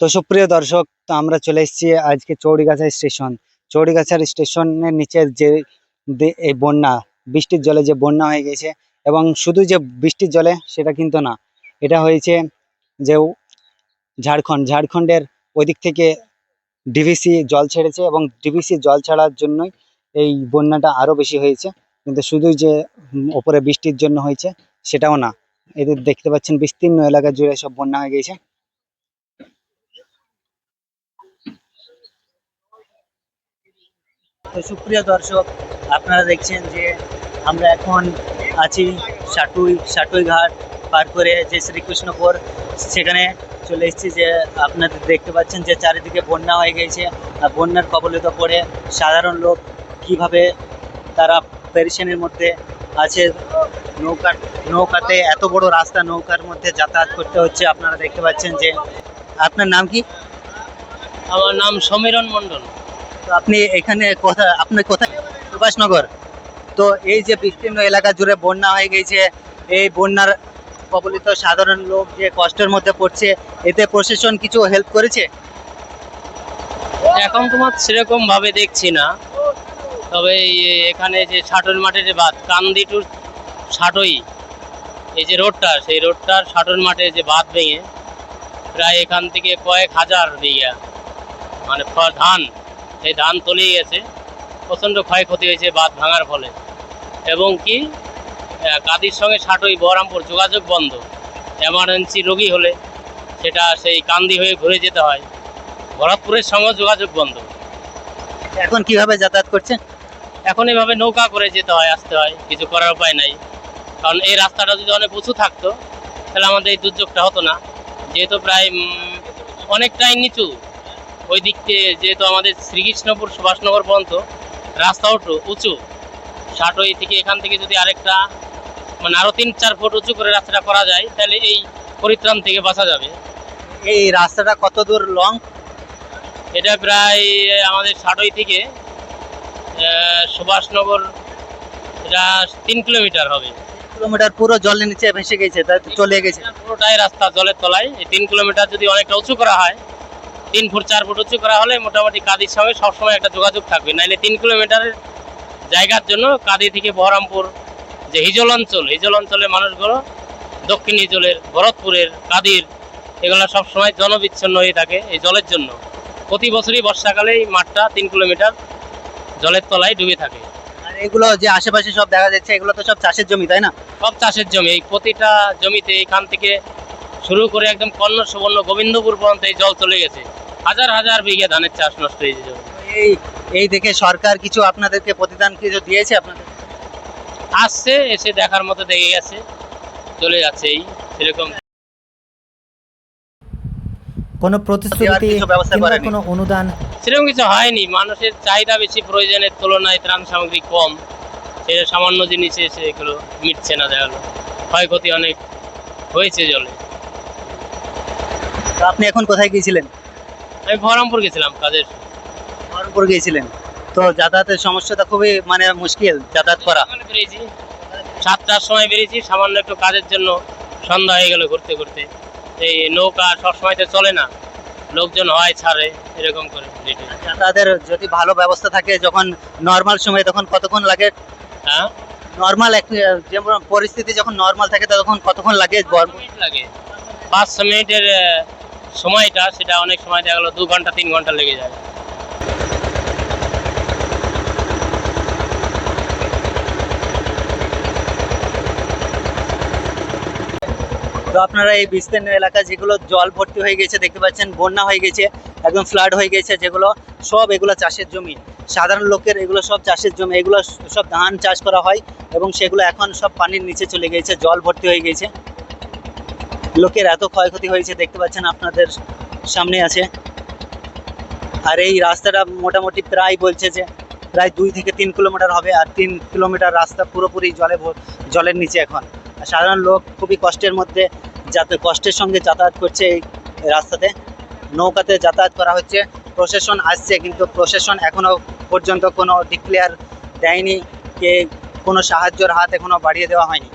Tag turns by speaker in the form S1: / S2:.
S1: তো সুপ্রিয় দর্শক, তো আমরা চলে এসেছি আজকে চৌড়িগাছা স্টেশন। চৌড়িগাছার স্টেশনের নিচের যে এই বন্যা, বৃষ্টির জলে যে বন্যা হয়ে গেছে এবং শুধু যে বৃষ্টির জলে সেটা কিন্তু না, এটা হয়েছে যে ঝাড়খণ্ড। ঝাড়খণ্ডের ওই দিক থেকে ডিভিসি জল ছেড়েছে এবং ডিভিসি জল ছাড়ার জন্যই এই বন্যাটা আরও বেশি হয়েছে। কিন্তু শুধু যে ওপরে বৃষ্টির জন্য হয়েছে সেটাও না। এদের দেখতে পাচ্ছেন বিস্তীর্ণ এলাকা জুড়ে সব বন্যা হয়ে গেছে। তো সুপ্রিয় দর্শক, আপনারা দেখছেন যে আমরা এখন আছি সাটুই সাটুই ঘাট পার করে যে শ্রীকৃষ্ণপুর। সেখানে চলে এসেছি যে আপনাদের দেখতে পাচ্ছেন যে চারিদিকে বন্যা হয়ে গেছে। আর বন্যার কবলিত পড়ে সাধারণ লোক কীভাবে তারা পেরেশানির মধ্যে আছে। নৌকা, নৌকাতে এত বড় রাস্তা, নৌকার মধ্যে যাতায়াত করতে হচ্ছে। আপনারা দেখতে পাচ্ছেন যে আপনার নাম কি?
S2: আমার নাম সমীরণ মণ্ডল।
S1: তো আপনি এখানে কোথায়, আপনি কোথায়? সুভাষনগর। তো এই যে বিস্তীর্ণ এলাকা জুড়ে বন্যা হয়ে গেছে, এই বন্যার কবলিত সাধারণ লোক যে কষ্টের মধ্যে পড়ছে, এতে প্রশাসন কিছু হেল্প করেছে?
S2: এখন তোমার সেরকম ভাবে দেখছি না। তবে এখানে যে ছাটল মাঠের যে বাঁধ কান্দি টু ছাটই এই যে রোডটা, সেই রোডটার ছাটল মাঠে যে বাঁধ ভেঙে, প্রায় এখান থেকে কয়েক হাজার বিঘা মানে ধান সেই ধান তলিয়ে গেছে প্রচণ্ড ক্ষয়ক্ষতি হয়েছে বাঁধ ভাঙার ফলে। এবং কি কাদির সঙ্গে ছাটই বহরামপুর যোগাযোগ বন্ধ। এমার্জেন্সি রোগী হলে সেটা সেই কান্দি হয়ে ঘুরে যেতে হয়। ভরতপুরের সঙ্গে যোগাযোগ বন্ধ।
S1: এখন কীভাবে যাতায়াত করছে
S2: এখন এভাবে নৌকা করে যেতে হয় আসতে হয় কিছু করার উপায় নাই। কারণ এই রাস্তাটা যদি অনেক উঁচু থাকতো তাহলে আমাদের এই দুর্যোগটা হতো না। যেহেতু প্রায় অনেকটাই নিচু। থেকে যেহেতু আমাদের শ্রীকৃষ্ণপুর সুভাষনগর পর্যন্ত রাস্তা উঠু উঁচু ষাটই থেকে এখান থেকে যদি আরেকটা মানে আরও তিন চার ফুট উঁচু করে রাস্তাটা করা যায় তাহলে এই পরিত্রাণ থেকে বাঁচা যাবে।
S1: এই রাস্তাটা কত দূর লং
S2: এটা প্রায় আমাদের ষাটই থেকে সুভাষনগর এটা তিন কিলোমিটার হবে।
S1: কিলোমিটার পুরো জলের নিচে ভেসে গেছে তাই চলে গেছে।
S2: পুরোটাই রাস্তা জলের তলায় এই তিন কিলোমিটার যদি অনেকটা উঁচু করা হয় তিন ফুট চার ফুট উঁচু করা হলে মোটামুটি কাদির সঙ্গে সবসময় একটা যোগাযোগ থাকবে। নাইলে তিন কিলোমিটারের জায়গার জন্য কাদি থেকে বহরমপুর যে হিজল অঞ্চল হিজল অঞ্চলের মানুষগুলো দক্ষিণ হিজলের ভরতপুরের কাদির এগুলো সবসময় জনবিচ্ছিন্ন হয়ে থাকে এই জলের জন্য। প্রতি বছরই বর্ষাকালে এই মাঠটা তিন কিলোমিটার জলের তলায় ডুবে থাকে।
S1: আর এগুলো যে আশেপাশে সব দেখা যাচ্ছে এগুলো তো সব চাষের জমি তাই না?
S2: সব চাষের জমি। এই প্রতিটা জমিতে এখান থেকে শুরু করে একদম কর্ণ সুবর্ণ গোবিন্দপুর পর্যন্ত এই জল চলে গেছে। হাজার হাজার বিঘা ধানের চাষ নষ্ট হয়েছে জমি
S1: এই এই দেখে সরকার কিছু আপনাদেরকে প্রতিদান কিছু দিয়েছে আপনাদের?
S2: আসছে এসে দেখার মতো দেখে গেছে চলে যাচ্ছে এই সেরকম।
S3: কোনো প্রতিশ্রুতি কিংবা কোনো অনুদান?
S2: সেরকম কিছু হয়নি মানুষের চাহিদা বেশি প্রয়োজনের তুলনায় ত্রাণ সামগ্রী কম। সেটা সামান্য জিনিসে এসে এগুলো মিটছে না দেখা গেলো। ক্ষয়ক্ষতি অনেক হয়েছে জলে।
S1: তো আপনি এখন কোথায় গিয়েছিলেন?
S2: আমি বহরমপুর গেছিলাম কাজের।
S1: বহরমপুর গিয়েছিলেন? তো যাতায়াতের সমস্যাটা খুবই মানে মুশকিল যাতায়াত করা।
S2: বেরিয়েছি। সাতটার সময় বেরিয়েছি সামান্য একটু কাজের জন্য সন্ধ্যা হয়ে গেল ঘুরতে ঘুরতে। এই নৌকা সবসময় তো চলে না লোকজন হয় ছাড়ে এরকম করে।
S1: যাতায়াতের যদি ভালো ব্যবস্থা থাকে যখন নর্মাল সময় তখন কতক্ষণ লাগে?
S2: হ্যাঁ?
S1: নর্মাল এক যেমন পরিস্থিতি যখন নর্মাল থাকে তখন কতক্ষণ লাগে?
S2: লাগে। পাঁচ ছ মিনিটের সময়টা, সেটা অনেক সময় দেখা গেলো, দু ঘণ্টা, তিন ঘণ্টা লেগে যায়।
S1: তো আপনারা এই বিস্তীর্ণ এলাকা যেগুলো জল ভর্তি হয়ে গেছে, দেখতে পাচ্ছেন, বন্যা হয়ে গেছে, একদম ফ্লাড হয়ে গেছে, যেগুলো সব এগুলো চাষের জমি। সাধারণ লোকের এগুলো সব চাষের জমি, এগুলো সব ধান চাষ করা হয় এবং সেগুলো এখন সব পানির নিচে চলে গেছে, জল ভর্তি হয়ে গেছে। লোকের এত ক্ষয়ক্ষতি হয়েছে, দেখতে পাচ্ছেন আপনাদের সামনে আছে। আর এই রাস্তাটা মোটামুটি প্রায় বলছে যে প্রায় দুই থেকে তিন কিলোমিটার হবে, আর তিন কিলোমিটার রাস্তা পুরোপুরি জলে জলের নিচে এখন। সাধারণ লোক খুবই কষ্টের মধ্যে যাতে কষ্টের সঙ্গে যাতায়াত করছে এই রাস্তাতে। নৌকাতে যাতায়াত করা হচ্ছে, প্রশাসন আসছে, কিন্তু প্রশাসন এখনও পর্যন্ত কোনো ডিক্লেয়ার দেয়নি, কে কোনো সাহায্যের হাত এখনও বাড়িয়ে দেওয়া হয়নি।